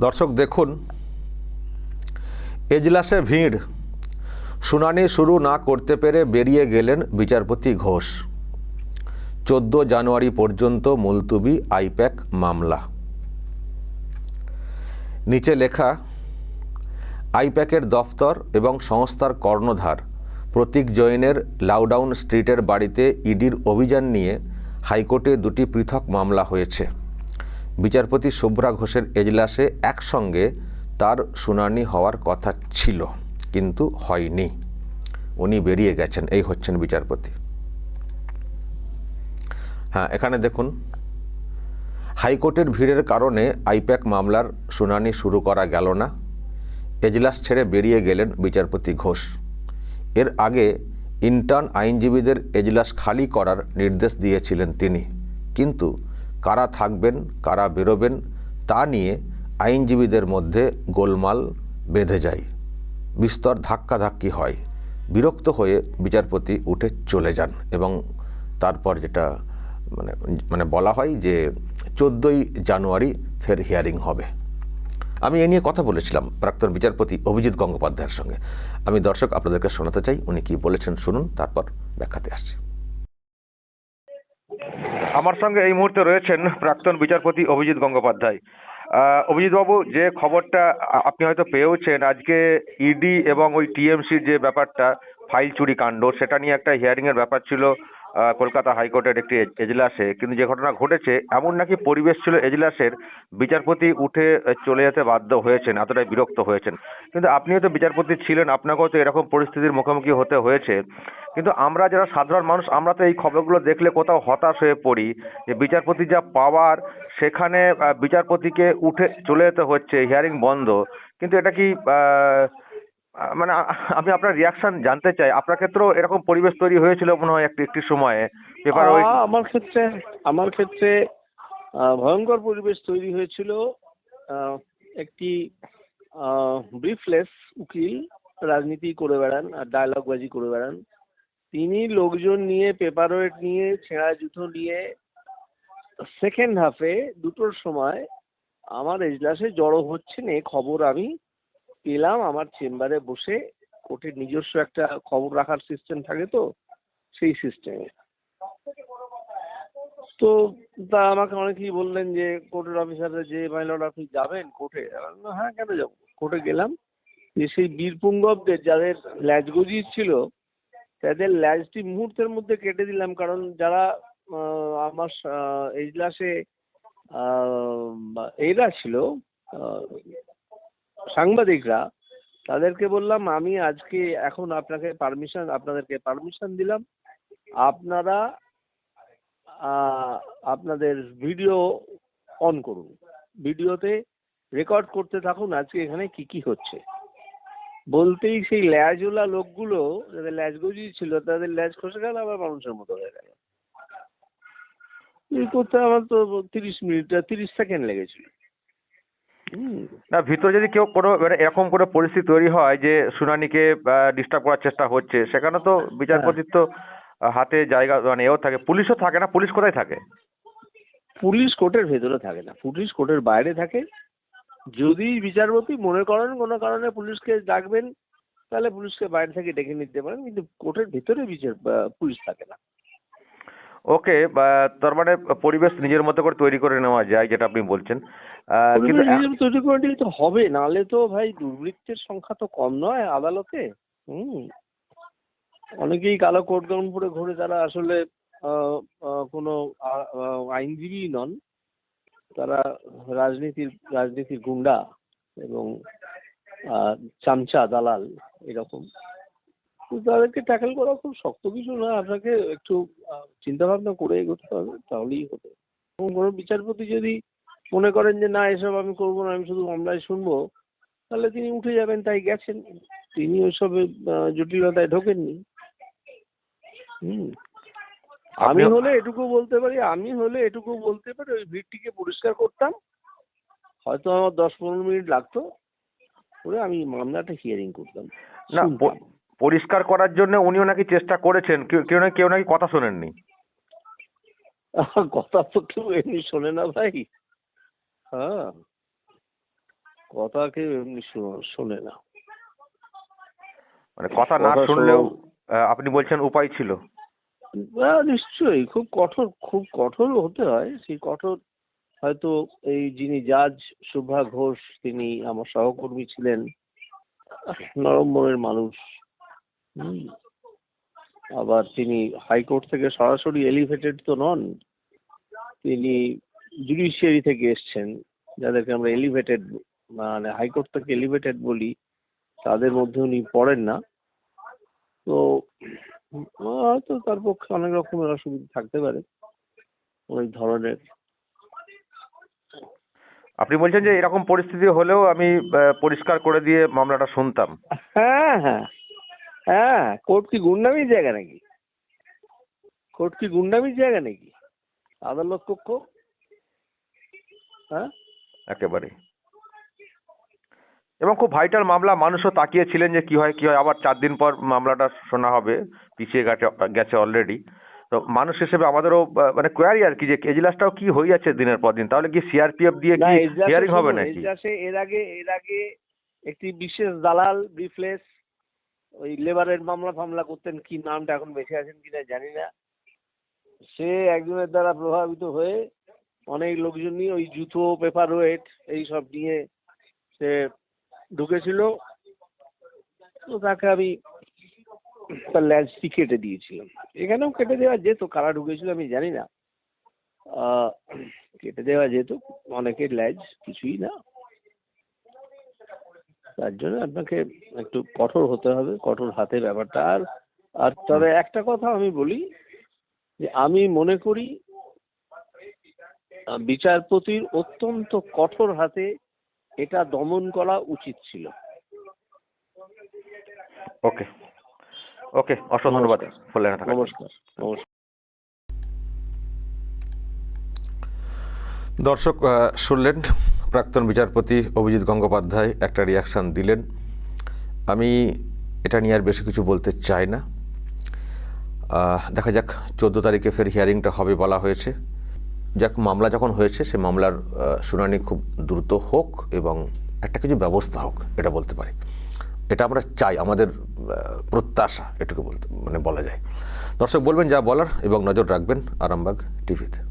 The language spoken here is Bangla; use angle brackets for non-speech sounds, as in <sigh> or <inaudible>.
দর্শক, দেখুন। এজলাসে ভিড়। শুনানি শুরু না করতে পেরে বেরিয়ে গেলেন বিচারপতি ঘোষ। চোদ্দ জানুয়ারি পর্যন্ত মুলতুবি আইপ্যাক মামলা। নিচে লেখা, আইপ্যাকের দফতর এবং সংস্থার কর্ণধার প্রতীক জৈনের লাউডাউন স্ট্রিটের বাড়িতে ইডির অভিযান নিয়ে হাইকোর্টে দুটি পৃথক মামলা হয়েছে। বিচারপতি শুভ্রা ঘোষের এজলাসে একসঙ্গে তার শুনানি হওয়ার কথা ছিল, কিন্তু হয়নি। উনি বেরিয়ে গেছেন। এই হচ্ছেন বিচারপতি। হ্যাঁ এখানে দেখুন। হাইকোর্টের ভিড়ের কারণে আইপ্যাক মামলার শুনানি শুরু করা গেল না। এজলাস ছেড়ে বেরিয়ে গেলেন বিচারপতি ঘোষ। এর আগে ইন্টার্ন আইনজীবীদের এজলাস খালি করার নির্দেশ দিয়েছিলেন তিনি। কিন্তু কারা থাকবেন, কারা বেরোবেন, তা নিয়ে আইনজীবীদের মধ্যে গোলমাল বেঁধে যায়। বিস্তর ধাক্কাধাক্কি হয়। বিরক্ত হয়ে বিচারপতি উঠে চলে যান এবং তারপর যেটা মানে মানে বলা হয় যে চোদ্দোই জানুয়ারি ফের হিয়ারিং হবে। আমি এ নিয়ে কথা বলেছিলাম প্রাক্তন বিচারপতি অভিজিৎ গঙ্গোপাধ্যায়ের সঙ্গে। আমি দর্শক আপনাদেরকে শোনাতে চাই, উনি কি বলেছেন শুনুন, তারপর ব্যাখ্যাতে আসছি। আমার সঙ্গে এই মুহূর্তে রয়েছেন প্রাক্তন বিচারপতি অভিজিৎ গঙ্গোপাধ্যায়। অভিজিৎ বাবু যে খবরটা আপনি হয়তো পেয়েওছেন, আজকে ইডি এবং ওই টিএমসির যে ব্যাপারটা, ফাইল চুরি কাণ্ড, সেটা নিয়ে একটা হিয়ারিং এর ব্যাপার ছিল। কলকাতা হাইকোর্টের একটি এজলাসে। কিন্তু যে ঘটনা ঘটেছে, এমন নাকি পরিবেশ ছিল এজলাসের, বিচারপতি উঠে চলে যেতে বাধ্য হয়েছেন, এতটাই বিরক্ত হয়েছেন। কিন্তু আপনিও তো বিচারপতি ছিলেন, আপনাকেও তো এরকম পরিস্থিতির মুখোমুখি হতে হয়েছে। কিন্তু আমরা যারা সাধারণ মানুষ, আমরা তো এই খবরগুলো দেখলে কোথাও হতাশ হয়ে পড়ি যে বিচারপতি যা পাওয়ার, সেখানে বিচারপতিকে উঠে চলে যেতে হচ্ছে হিয়ারিং বন্ধ। কিন্তু এটা কি মানে আমি আপনার রিয়াকশন জানতে চাই। আপনার ক্ষেত্রেও এরকম পরিবেশ তৈরি হয়েছিল মনে হয় একটি একটি সময়ে? পেপার আমার ক্ষেত্রে আমার ক্ষেত্রে ভয়ঙ্কর পরিবেশ তৈরি হয়েছিল। একটি ব্রিফলেস উকিল রাজনীতি করে বেড়ান আর ডায়লগবাজি করে বেড়ান। তিনি লোকজন নিয়ে পেপার ওয়েট নিয়ে ছেঁড়া জুতো নিয়ে সেকেন্ড হাফে দুটোর সময় আমার এজলাসে জড়ো হচ্ছেন এ খবর আমি পেলাম, আমার চেম্বারে বসে কোর্টের নিজস্ব একটা খবর রাখার সিস্টেম থাকে তো, সেই সিস্টেমে তো তা আমাকে অনেকেই বললেন যে কোর্টের অফিসাররা যে মাইলর আপনি যাবেন কোর্টে? হ্যাঁ কেন যাব? কোর্টে গেলাম, যে সেই বীরপুঙ্গবদের যাদের ল্যাজ গজিয়ে ছিল, তাদের ল্যাজটি মুহূর্তের মধ্যে কেটে দিলাম, কারণ যারা আমার এজলাসে এরা ছিল সাংবাদিকরা, তাদেরকে বললাম, আমি আজকে এখন আপনাকে পারমিশন আপনাদেরকে পারমিশন দিলাম। আপনারা আপনাদের ভিডিও অন করুন। ভিডিওতে রেকর্ড করতে থাকুন আজকে এখানে কি কি হচ্ছে। বলতেই সেই ল্যাজওয়ালা লোকগুলো, যাদের ল্যাজ গজিয়ে ছিল, তাদের ল্যাজ খসে গেল, আবার মানুষের মতো হয়ে গেল। এই করতে আমার তো তিরিশ মিনিট, তিরিশ সেকেন্ড লেগেছিল। না ভিতরে যদি কেউ কোনো মানে এরকম কোনো পরিস্থিতি তৈরি হয় যে শুনানিকে ডিস্টার্ব করার চেষ্টা হচ্ছে সেখানে তো বিচারপতির তো হাতে জায়গা মানে এও থাকে। পুলিশও থাকে না পুলিশ কোথায় থাকে? পুলিশ কোর্টের ভেতরে থাকে না পুলিশ কোর্টের বাইরে থাকে। যদি বিচারপতি মনে করেন কোনো কারণে পুলিশকে ডাকবেন তাহলে পুলিশকে বাইরে থেকে ডেকে নিতে পারেন কিন্তু কোর্টের ভেতরে বিচার পুলিশ থাকে না। ওকে তার মানে পরিবেশ নিজের মতো করে তৈরি করে নেওয়া যায় যেটা আপনি বলছেন। কিন্তু তৈরি করে নিলে তো হবে নাহলে তো ভাই দুর্বৃত্তের সংখ্যা তো কম নয় আদালতে। হুম। অনেকেই কালো কোট পরে ঘুরে তারা আসলে কোনো আইনজীবী নন তারা রাজনীতির রাজনীতির গুন্ডা এবং আহ, চামচা দালাল এরকম। তাদেরকে ট্যাকেল করা খুব শক্ত কিছু না আপনাকে একটু চিন্তা ভাবনা করে এগোতে হবে তাহলেই হবে। এবং কোনো বিচারপতি যদি মনে করেন যে না এসব আমি করব না আমি শুধু মামলায় শুনব তাহলে তিনি উঠে যাবেন তাই গেছেন। তিনি ওইসবে জটিলতায় ঢোকেননি। হুম। আমি হলে এটুকু বলতে পারি আমি হলে এটুকু বলতে পারি ওই ভিড়টিকে পরিষ্কার করতাম। হয়তো আমার দশ পনেরো মিনিট লাগতো করে আমি মামলাটা হিয়ারিং করতাম। না পরিষ্কার করার জন্য উনিও নাকি চেষ্টা করেছেন। কেউ কেউ নাকি কেউ নাকি কথা শোনেননি? <laughs> কথা তো কেউ এমনি শোনে না ভাই। হ্যাঁ। কথা কেউ এমনি শোনে না। মানে কথা না শুনলেও শোন- আপনি বলছেন উপায় ছিল। নিশ্চয়ই। খুব কঠোর খুব কঠোর হতে হয়। সেই কঠোর হয়তো এই যিনি জাজ শুভা ঘোষ তিনি আমার সহকর্মী ছিলেন। নরম মনের মানুষ। আবার তিনি হাইকোর্ট থেকে সরাসরি এলিভেটেড তো নন তিনি জুডিশিয়ারি থেকে এসছেন যাদেরকে আমরা এলিভেটেড মানে হাইকোর্ট থেকে এলিভেটেড বলি তাদের মধ্যে উনি পড়েন না। তো হয়তো তার পক্ষে অনেক রকমের অসুবিধা থাকতে পারে অনেক ধরনের। আপনি বলছেন যে এরকম পরিস্থিতি হলেও আমি পরিষ্কার করে দিয়ে মামলাটা শুনতাম। হ্যাঁ হ্যাঁ। হ্যাঁ কোর্ট কি গুন্ডামির জায়গা নাকি? কোর্ট কি গুন্ডামির জায়গা নাকি? আদালত কক্ষ? হ্যাঁ? একেবারে এবং খুব ভাইটাল মামলা মানুষও তাকিয়েছিলেন যে কি হয় কি হয়। আবার চার দিন পর মামলাটা শোনা হবে পিছিয়ে গেছে গেছে অলরেডি তো মানুষ হিসেবে আমাদেরও মানে কোয়ারি আর কি যে এজলাসটাও কি হয়ে যাচ্ছে দিনের পর দিন? তাহলে কি সিআরপিএফ দিয়ে কি হিয়ারিং হবে নাকি? এজলাসে এর আগে এর আগে একটি বিশেষ দালাল ব্রিফলেস ওই লেবারের মামলা ফামলা করতেন, কি নামটা এখন বেঁচে আছেন কিনা জানি না। সে একজনের দ্বারা প্রভাবিত হয়ে অনেক লোকজন নিয়ে ওই জুতো পেপার ওয়েট এইসব নিয়ে সে ঢুকেছিল। তো তাকে আমি তার ল্যান্সটি কেটে দিয়েছিলাম। এখানেও কেটে দেওয়া যেত, কারা ঢুকেছিল আমি জানি না। কেটে দেওয়া যেত, অনেকের ল্যাজ কিছুই না। তার জন্য আপনাকে একটু কঠোর হতে হবে কঠোর হাতে ব্যাপারটা। আর আর তবে একটা কথা আমি বলি যে আমি মনে করি বিচারপতির অত্যন্ত কঠোর হাতে এটা দমন করা উচিত ছিল। ওকে। ওকে অসংখ্য ধন্যবাদ নমস্কার। নমস্কার। দর্শক শুনলেন প্রাক্তন বিচারপতি অভিজিৎ গঙ্গোপাধ্যায় একটা রিয়াকশান দিলেন। আমি এটা নিয়ে আর বেশি কিছু বলতে চাই না। দেখা যাক, চোদ্দ তারিখে ফের হিয়ারিংটা হবে বলা হয়েছে। যাক, মামলা যখন হয়েছে, সে মামলার শুনানি খুব দ্রুত হোক এবং একটা কিছু ব্যবস্থা হোক, এটা বলতে পারি। এটা আমরা চাই, আমাদের প্রত্যাশা, এটুকু বলতে মানে বলা যায়। দর্শক, বলবেন যা বলার এবং নজর রাখবেন আরামবাগ টিভিতে।